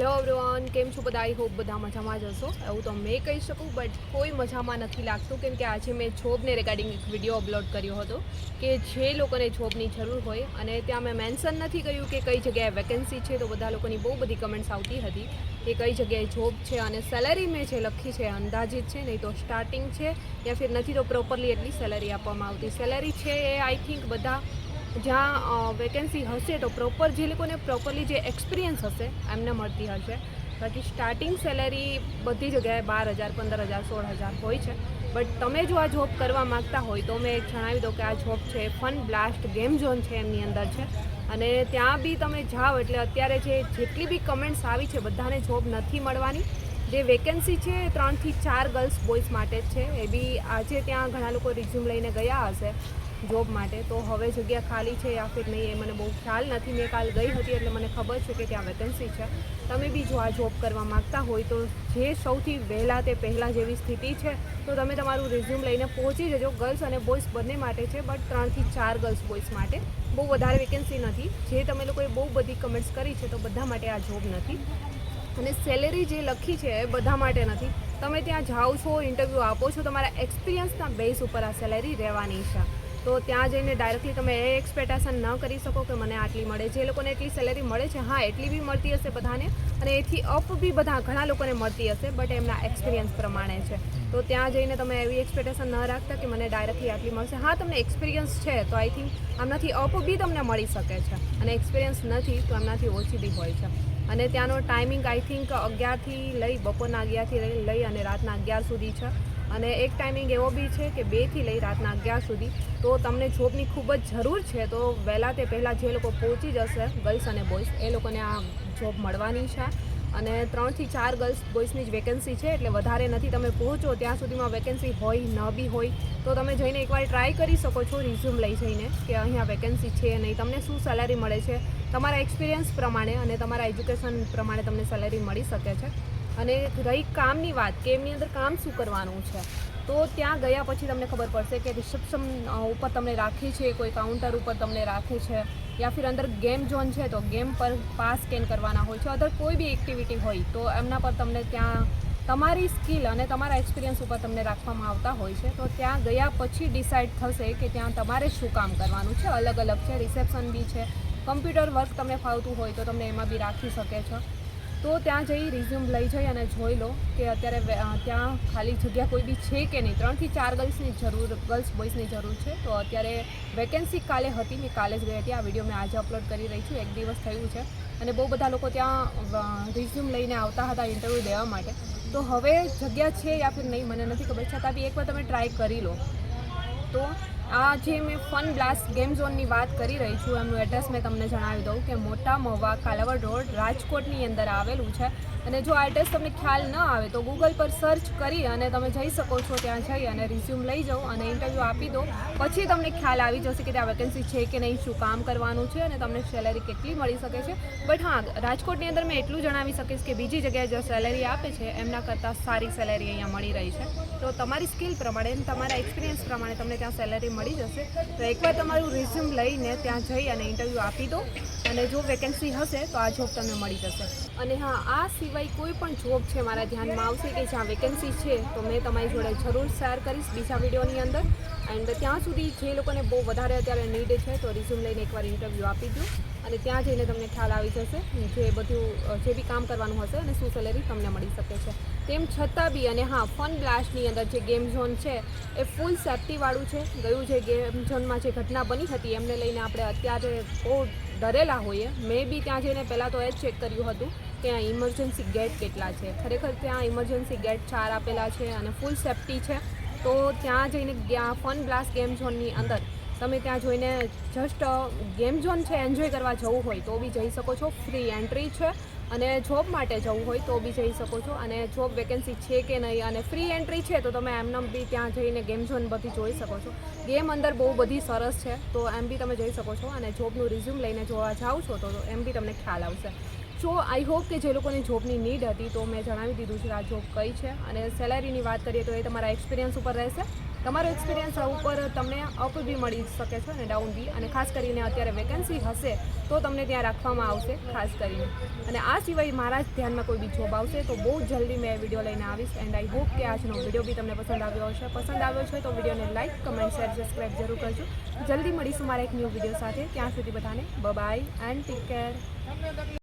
Hello everyone કેમ છો બધા? આઈ હોપ બધા મજામાં જ હશો. એવું તો મેં કહી શકું બટ કોઈ મજામાં નથી લાગતું, કેમ કે આજે મેં જોબને રિગાર્ડિંગ એક વીડિયો અપલોડ કર્યો હતો, કે જે લોકોને જોબની જરૂર હોય, અને ત્યાં મેં મેન્શન નથી કર્યું કે કઈ જગ્યાએ વેકેન્સી છે, તો બધા લોકોની બહુ બધી કમેન્ટ્સ આવતી હતી, કે કઈ જગ્યાએ જોબ છે અને સેલેરી મેં જે લખી છે અંદાજિત છે, નહીં તો સ્ટાર્ટિંગ છે, યા ફિર નથી તો પ્રોપરલી એટલી સેલેરી આપવામાં આવતી. સેલેરી છે એ આઈ થિંક બધા જ્યાં વેકેન્સી હશે તો પ્રોપર જે લોકોને પ્રોપરલી જે એક્સપિરિયન્સ હશે, એમને મળતી હશે. બાકી સ્ટાર્ટિંગ સેલેરી બધી જગ્યાએ બાર હજાર, પંદર હજાર, સોળ હજાર હોય છે. બટ તમે જો આ જોબ કરવા માંગતા હોય તો મેં જણાવી દઉં કે આ જોબ છે ફન બ્લાસ્ટ ગેમ ઝોન છે એમની અંદર છે. અને ત્યાં બી તમે જાઓ એટલે અત્યારે જે જેટલી બી કમેન્ટ્સ આવી છે બધાને જોબ નથી મળવાની. જે વેકેન્સી છે ત્રણથી ચાર ગર્લ્સ બોયઝ માટે જ છે. એ બી આજે ત્યાં ઘણા લોકો રિઝ્યુમ લઈને ગયા હશે જોબ માટે. તો હવે જગ્યા ખાલી છે યા ફિર નહીં એ મને બહુ ખ્યાલ નથી. મેં કાલ ગઈ હતી એટલે મને ખબર છે કે ત્યાં વેકેન્સી છે. તમે બી જો આ જોબ કરવા માગતા હોય તો જે સૌથી વહેલા તે પહેલાં જેવી સ્થિતિ છે, તો તમે તમારું રિઝ્યુમ લઈને પહોંચી જજો. ગર્લ્સ અને બોયઝ બંને માટે છે બટ ત્રણથી ચાર ગર્લ્સ બોયઝ માટે. બહુ વધારે વેકેન્સી નથી. જે તમે લોકોએ બહુ બધી કમેન્ટ્સ કરી છે, તો બધા માટે આ જોબ નથી. અને સેલેરી જે લખી છે એ બધા માટે નથી. તમે ત્યાં જાઓ છો ઇન્ટરવ્યૂ આપો છો, તમારા એક્સપિરિયન્સના બેઝ ઉપર આ સેલેરી રહેવાની છે. તો ત્યાં જઈને ડાયરેક્ટલી તમે એ એક્સપેક્ટેશન ન કરી શકો કે મને આટલી મળે. જે લોકોને એટલી સેલેરી મળે છે, હા, એટલી બી મળતી હશે બધાને, અને એથી અપ બી બધા ઘણા લોકોને મળતી હશે બટ એમના એક્સપિરિયન્સ પ્રમાણે છે. તો ત્યાં જઈને તમે એવી એક્સપેક્ટેશન ન રાખતા કે મને ડાયરેક્ટલી આટલી મળશે. હા, તમને એક્સપિરિયન્સ છે, તો આઈ થિંક આમનાથી અપ બી તમને મળી શકે છે. અને એક્સપિરિયન્સ નથી, તો એમનાથી ઓછી બી હોય છે. અને ત્યાંનો ટાઈમિંગ આઈ થિંક અગિયારથી લઈ, બપોરના અગિયારથી લઈ લઈ અને રાતના અગિયાર સુધી છે. અને એક ટાઈમિંગ એવો બી છે કે બેથી લઈ રાતના અગિયાર સુધી. તો તમને જોબની ખૂબ જ જરૂર છે, તો વહેલા તે પહેલાં જે લોકો પહોંચી જશે ગર્લ્સ અને બોયઝ એ લોકોને આ જોબ મળવાની છે. અને ત્રણથી ચાર ગર્લ્સ બોયઝની જ વેકેન્સી છે, એટલે વધારે નથી. તમે પહોંચો ત્યાં સુધીમાં વેકેન્સી હોય, ન બી હોય, તો તમે જઈને એકવાર ટ્રાય કરી શકો છો રિઝ્યુમ લઈ જઈને, કે અહીંયા વેકેન્સી છે નહીં. તમને શું સેલેરી મળે છે? તમારા એક્સપિરિયન્સ પ્રમાણે અને તમારા એજ્યુકેશન પ્રમાણે તમને સેલેરી મળી શકે છે. અને રહી કામની વાત, કે એમની અંદર કામ શું કરવાનું છે? તો ત્યાં ગયા પછી તમને ખબર પડશે કે રિસેપ્શન ઉપર તમને રાખી છે, કોઈ કાઉન્ટર ઉપર તમને રાખે છે. યા ફિર અંદર ગેમ ઝોન છે, તો ગેમ પર પાસ સ્કેન કરવાના હોય છે અધર કોઈ બી એક્ટિવિટી હોય, તો એમના પર તમને ત્યાં તમારી સ્કિલ અને તમારા એક્સપિરિયન્સ ઉપર તમને રાખવામાં આવતા હોય છે. તો ત્યાં ગયા પછી ડિસાઇડ થશે કે ત્યાં તમારે શું કામ કરવાનું છે. અલગ અલગ છે રિસેપ્શન બી છે. કમ્પ્યુટર વર્ક તમને ફાવતું હોય તો તમને એમાં બી રાખી શકે છે. તો ત્યાં જઈ રિઝ્યુમ લઈ જઈ અને જોઈ લો કે અત્યારે ત્યાં ખાલી જગ્યા કોઈ બી છે કે નહીં? ત્રણથી ચાર ગર્લ્સની જરૂર ગર્લ્સ બોયઝની જરૂર છે. તો અત્યારે વેકેન્સી કાલે હતી, મેં કાલે જ ગઈ હતી. આ વીડિયો મેં આજે અપલોડ કરી રહી છું. એક દિવસ થયું છે. અને બહુ બધા લોકો ત્યાં રિઝ્યુમ લઈને આવતા હતા ઇન્ટરવ્યૂ દેવા માટે. તો હવે જગ્યા છે યા ફિર નહીં, મને નથી ખબર. છતાં બી એકવાર તમે ટ્રાય કરી લો. તો આ જે મેં ફન બ્લાસ્ટ ગેમ ઝોનની વાત કરી રહી છું. એમનું એડ્રેસ મેં તમને જણાવી દઉં કે મોટા મહુવા કાલાવડ રોડ રાજકોટની અંદર આવેલું છે. અને જો આ એડ્રેસ તમને ખ્યાલ ન આવે તો ગૂગલ પર સર્ચ કરી અને તમે જઈ શકો છો ત્યાં જઈ અને રિઝ્યુમ લઈ જાઓ અને ઇન્ટરવ્યૂ આપી દો. પછી તમને ખ્યાલ આવી જશે કે ત્યાં વેકેન્સી છે કે નહીં, શું કામ કરવાનું છે અને તમને સેલેરી કેટલી મળી શકે છે. બટ હા, રાજકોટની અંદર મેં એટલું જણાવી શકીશ કે બીજી જગ્યાએ જે સેલેરી આપે છે, એમના કરતાં સારી સેલેરી અહીંયા મળી રહી છે. તો તમારી સ્કિલ પ્રમાણે તમારા એક્સપિરિયન્સ પ્રમાણે તમને ત્યાં સેલેરી મળી જશે. તો એકવાર તમારું રિઝ્યુમ લઈને ત્યાં જઈ અને ઇન્ટરવ્યૂ આપી દો. અને જો વેકેન્સી હશે તો આ જોબ તમને મળી જશે. અને હા, આ સિવાય કોઈ પણ જોબ છે મારા ધ્યાનમાં આવશે કે જ્યાં વેકેન્સી છે, તો મેં તમારી જોડે જરૂર શેર કરીશ બીજા વિડીયોની અંદર. એન્ડ ત્યાં સુધી જે લોકોને બહુ વધારે અત્યારે નીડ છે, તો રિઝ્યુમ લઈને એકવાર ઇન્ટરવ્યૂ આપી દો. અને ત્યાં જઈને તમને ખ્યાલ આવી જશે જે બધું જે બી કામ કરવાનું હશે અને શું સેલેરી તમને મળી શકે છે. તેમ છતાં બી અને હા ફન બ્લાસ્ટની અંદર જે ગેમ ઝોન છે, એ ફૂલ સેફ્ટીવાળું છે. ગયું જે ગેમ ઝોનમાં જે ઘટના બની હતી, એમને લઈને આપણે અત્યારે બહુ ડરેલા હોઈએ. મેં બી ત્યાં જઈને પહેલાં તો એ જ ચેક કર્યું હતું. ત્યાં ઇમરજન્સી ગેટ કેટલા છે? ખરેખર ત્યાં ઇમરજન્સી ગેટ ચાર આપેલા છે અને ફૂલ સેફ્ટી છે. તો ત્યાં જઈને ત્યાં ફન બ્લાસ્ટ ગેમ ઝોનની અંદર તમે ત્યાં જોઈને જસ્ટ ગેમ ઝોન છે એન્જોય કરવા જવું હોય તો બી જઈ શકો છો. ફ્રી એન્ટ્રી છે અને જોબ માટે જવું હોય તો બી જઈ શકો છો. અને જોબ વેકેન્સી છે કે નહીં અને ફ્રી એન્ટ્રી છે તો તમે એમનેમ બી ત્યાં જઈને ગેમ ઝોન બધી જોઈ શકો છો. ગેમ અંદર બહુ બધી સરસ છે તો એમ બી તમે જઈ શકો છો અને જોબનું રિઝ્યુમ લઈને જોવા જાઓ છો તો એમ બી તમને ખ્યાલ આવશે. સો આઈ હોપ કે જે લોકોને જોબની નીડ હતી તો મેં જણાવી દીધું છે આ જોબ કઈ છે અને સેલેરીની વાત કરીએ તો એ તમારા એક્સપિરિયન્સ ઉપર રહેશે. તમારો એક્સપિરિયન્સ ઉપર તમને અપ બી મળી શકે છે અને ડાઉન બી. અને ખાસ કરીને અત્યારે વેકેન્સી હશે તો તમને ત્યાં રાખવામાં આવશે, ખાસ કરીને. અને આ સિવાય મારા જ ધ્યાનમાં કોઈ બી જોબ આવશે તો બહુ જલ્દી મેં વીડિયો લઈને આવીશ એન્ડ આઈ હોપ કે આજનો વીડિયો બી તમને પસંદ આવ્યો હશે. પસંદ આવ્યો છે તો વિડીયોને લાઇક કમેન્ટ શેર સબસ્ક્રાઈબ જરૂર કરજો. જલ્દી મળીશું મારા એક ન્યૂ વીડિયો સાથે. ત્યાં સુધી બધાને બાય એન્ડ ટેક કેર